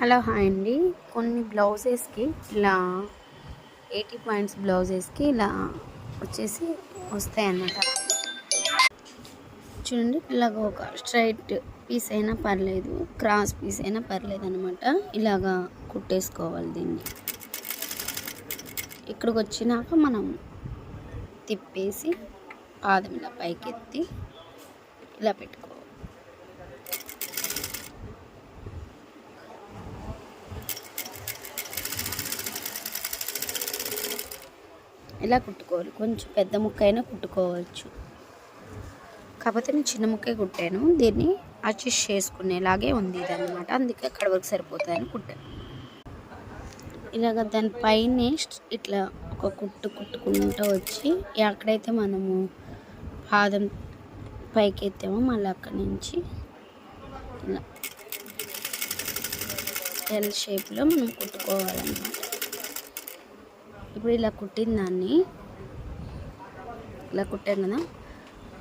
Hello hi అండి. కొన్ని బ్లౌజెస్కి ఇలా ఎయిటీ పాయింట్స్ బ్లౌజెస్కి ఇలా వచ్చేసి వస్తాయి అన్నమాట చూడండి ఇలాగ ఒక స్ట్రైట్ పీస్ అయినా పర్లేదు క్రాస్ పీస్ అయినా పర్లేదు అనమాట ఇలాగా కుట్టేసుకోవాలి దీన్ని. ఇక్కడికి వచ్చినాక మనం తిప్పేసి పాదం ఇలా పైకెత్తి ఇలా పెట్టుకోవాలి. ఇలా కుట్టుకోవాలి? కొంచెం పెద్ద ముక్క అయినా కుట్టుకోవచ్చు. కాకపోతే నేను చిన్న ముక్కే కుట్టాను. దీన్ని అడ్జస్ట్ చేసుకునేలాగే ఉంది ఇది అనమాట అందుకే అక్కడ వరకు సరిపోతాయని కుట్టాను. ఇలాగ దానిపైన ఇట్లా ఒక కుట్టు కుట్టుకుంటూ వచ్చి ఎక్కడైతే మనము పాదం పైకి ఎత్తామో మళ్ళీ అక్కడి నుంచి ఇలా ఎల్ షేప్లో మనం కుట్టుకోవాలన్నమాట. ఇప్పుడు ఇలా కుట్టిన దాన్ని ఇలా కుట్టాం కదా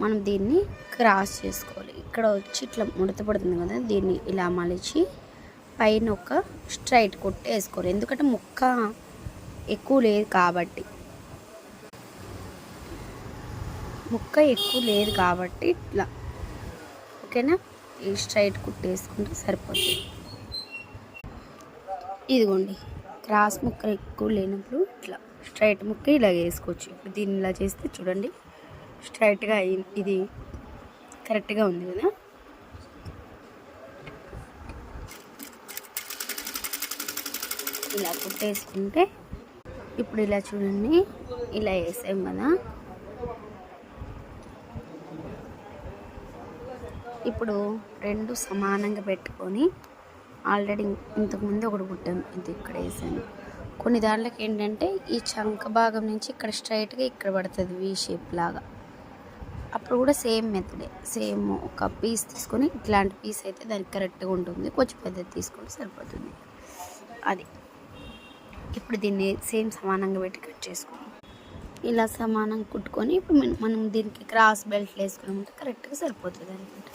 మనం దీన్ని క్రాస్ చేసుకోవాలి. ఇక్కడ వచ్చి ఇట్లా ముడత పడుతుంది కదా దీన్ని ఇలా మలిచి పైన ఒక స్ట్రైట్ కుట్టు వేసుకోవాలి. ఎందుకంటే ముక్క ఎక్కువ లేదు కాబట్టి. ముక్క ఎక్కువ లేదు కాబట్టి ఇట్లా. ఓకేనా? ఈ స్ట్రైట్ కుట్టేసుకుంటే సరిపోతుంది. ఇదిగోండి. క్రాస్ ముక్క ఎక్కువ లేనప్పుడు ఇట్లా స్ట్రైట్ ముక్క ఇలా వేసుకోవచ్చు. ఇప్పుడు దీన్ని ఇలా చేస్తే చూడండి. స్ట్రైట్గా ఇది కరెక్ట్గా ఉంది కదా? ఇలా కుట్టేసుకుంటే ఇప్పుడు ఇలా చూడండి. ఇలా వేసాం కదా? ఇప్పుడు రెండు సమానంగా పెట్టుకొని ఆల్రెడీ ఇంతకుముందు ఒకటి కుట్టాను ఇది ఇక్కడ వేసాను. కొన్ని దాంట్లోకి ఏంటంటే ఈ చంక భాగం నుంచి ఇక్కడ స్ట్రైట్గా ఇక్కడ పడుతుంది వీ షేప్ లాగా. అప్పుడు కూడా సేమ్ మెథడే. సేమ్ ఒక పీస్ తీసుకొని ఇట్లాంటి పీస్ అయితే దానికి కరెక్ట్గా ఉంటుంది. కొంచెం పెద్దది తీసుకుంటే సరిపోతుంది. అది. ఇప్పుడు దీన్ని సేమ్ సమానంగా పెట్టి కట్ చేసుకున్నాం ఇలా సమానంగా కుట్టుకొని ఇప్పుడు మనం దీనికి క్రాస్ బెల్ట్ వేసుకున్నామంటే కరెక్ట్గా సరిపోతుంది అనమాట